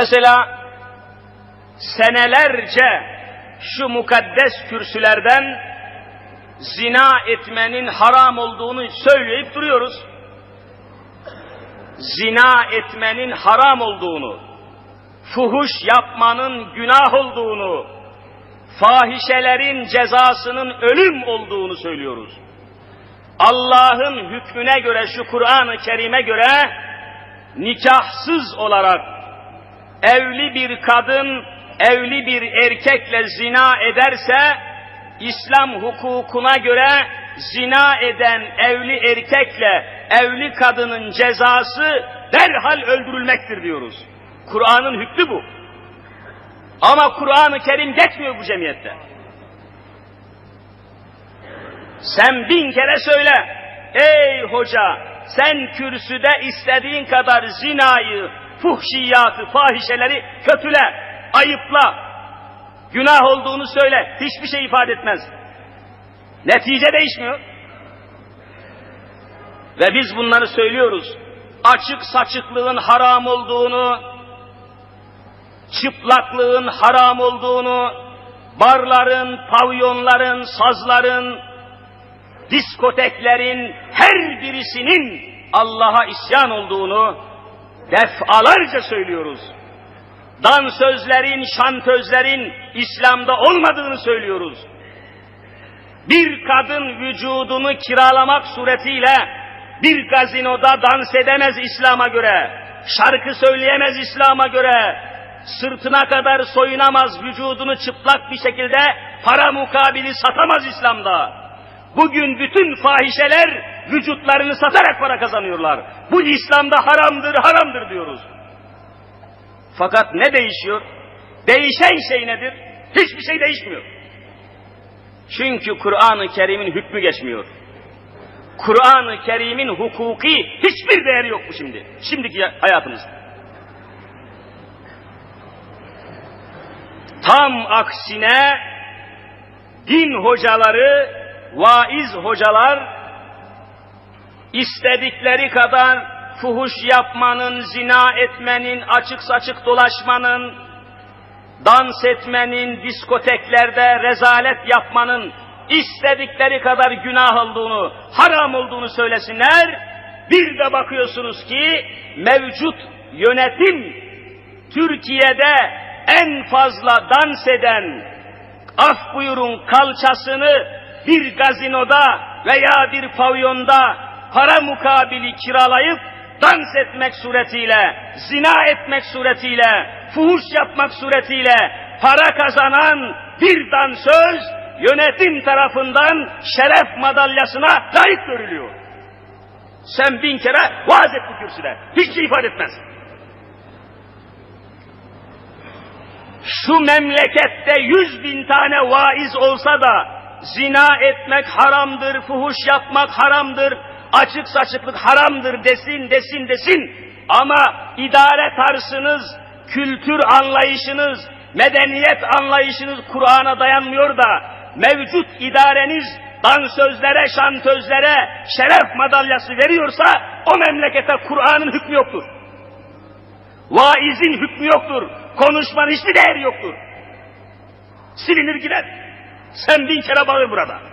Mesela senelerce şu mukaddes kürsülerden zina etmenin haram olduğunu söyleyip duruyoruz. Zina etmenin haram olduğunu, fuhuş yapmanın günah olduğunu, fahişelerin cezasının ölüm olduğunu söylüyoruz. Allah'ın hükmüne göre, şu Kur'an-ı Kerim'e göre nikahsız olarak evli bir kadın evli bir erkekle zina ederse İslam hukukuna göre zina eden evli erkekle evli kadının cezası derhal öldürülmektir diyoruz. Kur'an'ın hükmü bu. Ama Kur'an-ı Kerim geçmiyor bu cemiyette. Sen bin kere söyle, ey hoca, sen kürsüde istediğin kadar zinayı, fuhşiyatı, fahişeleri kötüle, ayıpla, günah olduğunu söyle, hiçbir şey ifade etmez. Netice değişmiyor. Ve biz bunları söylüyoruz. Açık saçıklığın haram olduğunu, çıplaklığın haram olduğunu, barların, pavyonların, sazların, diskoteklerin her birisinin Allah'a isyan olduğunu defalarca söylüyoruz. Dansözlerin, şantözlerin İslam'da olmadığını söylüyoruz. Bir kadın vücudunu kiralamak suretiyle bir gazinoda dans edemez İslam'a göre, şarkı söyleyemez İslam'a göre, sırtına kadar soyunamaz, vücudunu çıplak bir şekilde para mukabili satamaz İslam'da. Bugün bütün fahişeler vücutlarını satarak para kazanıyorlar. Bu İslam'da haramdır, haramdır diyoruz. Fakat ne değişiyor? Değişen şey nedir? Hiçbir şey değişmiyor. Çünkü Kur'an-ı Kerim'in hükmü geçmiyor. Kur'an-ı Kerim'in hukuki hiçbir değeri yok mu şimdi? Şimdiki hayatımızda. Tam aksine din hocaları, vaiz hocalar istedikleri kadar fuhuş yapmanın, zina etmenin, açık saçık dolaşmanın, dans etmenin, diskoteklerde rezalet yapmanın istedikleri kadar günah olduğunu, haram olduğunu söylesinler. Bir de bakıyorsunuz ki mevcut yönetim Türkiye'de en fazla dans eden, af buyurun kalçasını bir gazinoda veya bir pavyonda para mukabili kiralayıp dans etmek suretiyle, zina etmek suretiyle, fuhuş yapmak suretiyle para kazanan bir dansöz yönetim tarafından şeref madalyasına layık görülüyor. Sen bin kere vaaz et bu kürsüde. Hiç şey ifade etmez. Şu memlekette yüz bin tane vaiz olsa da zina etmek haramdır, fuhuş yapmak haramdır, açık saçıklık haramdır desin, desin, desin. Ama idare tarzınız, kültür anlayışınız, medeniyet anlayışınız Kur'an'a dayanmıyor da mevcut idareniz dansözlere, şantözlere şeref madalyası veriyorsa o memlekete Kur'an'ın hükmü yoktur. Vaizin hükmü yoktur. Konuşmanın hiçbir değeri yoktur. Silinir gider. Sen bin kere bağır burada.